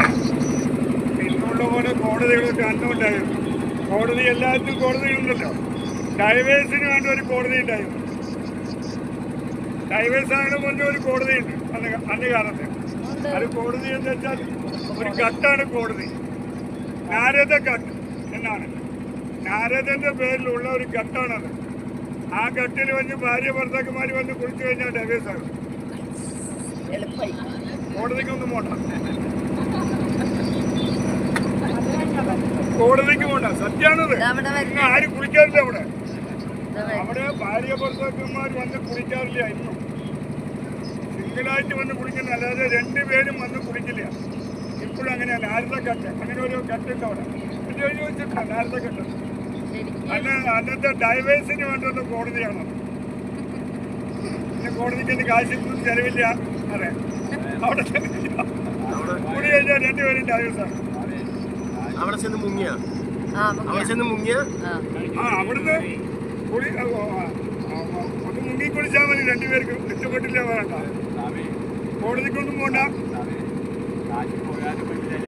പണ്ടേ ഇന്നുള്ള പോലെ കോടതികളൊക്കെ അന്നുണ്ടായിരുന്നു. കോടതി എല്ലാത്തിനും കോടതികളുണ്ടല്ലോ. ഡൈവേഴ്സിന് വേണ്ട ഒരു കോടതി ഉണ്ടായിരുന്നു. ഡൈവേഴ്സ് മുന്നേ പറഞ്ഞ ഒരു കോടതിയുണ്ട് അന്ന് അന്ന് കാലത്ത്. അത് കോടതി എന്ന് വെച്ചാൽ ഒരു ഘട്ടാണ് കോടതി. നാരദ ഘട്ട് എന്നാണ്. നാരദന്റെ പേരിലുള്ള ഒരു ഘട്ടാണത് ആ ഘട്ടിൽ വന്ന് ഭാര്യ ഭർത്താക്കന്മാർ വന്ന് കുളിച്ചു കഴിഞ്ഞാൽ ഡൈവേഴ്സ് ആകും. എളുപ്പമായി കോടതിക്കൊന്നും പോണ്ട. കോടതിക്ക് പോണ്ട. സത്യാണത്. ആരും കുളിക്കാറില്ല അവിടെ. അവിടെ ഭാര്യ ഭർത്താക്കന്മാർ വന്ന് കുളിക്കാറില്ല ഇന്നും. സിംഗിളായിട്ട് വന്ന് കുളിക്കുന്ന അല്ലാതെ രണ്ടുപേരും വന്ന് കുളിക്കില്ല. ഇപ്പോഴും അങ്ങനെയല്ല. ആരുടെ കട്ട്? അങ്ങനെ ഒരു കട്ടുണ്ട് അവിടെ. പിന്നെ വെച്ചിട്ടുണ്ട് ആരുടെ കട്ട്? അല്ല അന്ന് അന്നത്തെ ഡൈവേഴ്സിന് വേണ്ടുന്ന കോടതിയാണ് പിന്നെ കോടതിക്ക് എന്റെ കാശിപ്പൊന്നും ചെലവില്ല. അതെ. അവിടെ. കുളി കഴിഞ്ഞാൽ രണ്ടുപേരും ഡൈവേഴ്സാണ്. അവിടെ ചെന്ന് മുങ്ങിയ. ആ അവിടെ. ചെന്ന് മുങ്ങിയ. അവിടുന്ന് മുങ്ങി കുളിച്ചാൽ മതി രണ്ടുപേർക്ക് ഇഷ്ടപ്പെട്ടില്ല വേണ്ട. കോടതിക്കൊന്നും പോണ്ട.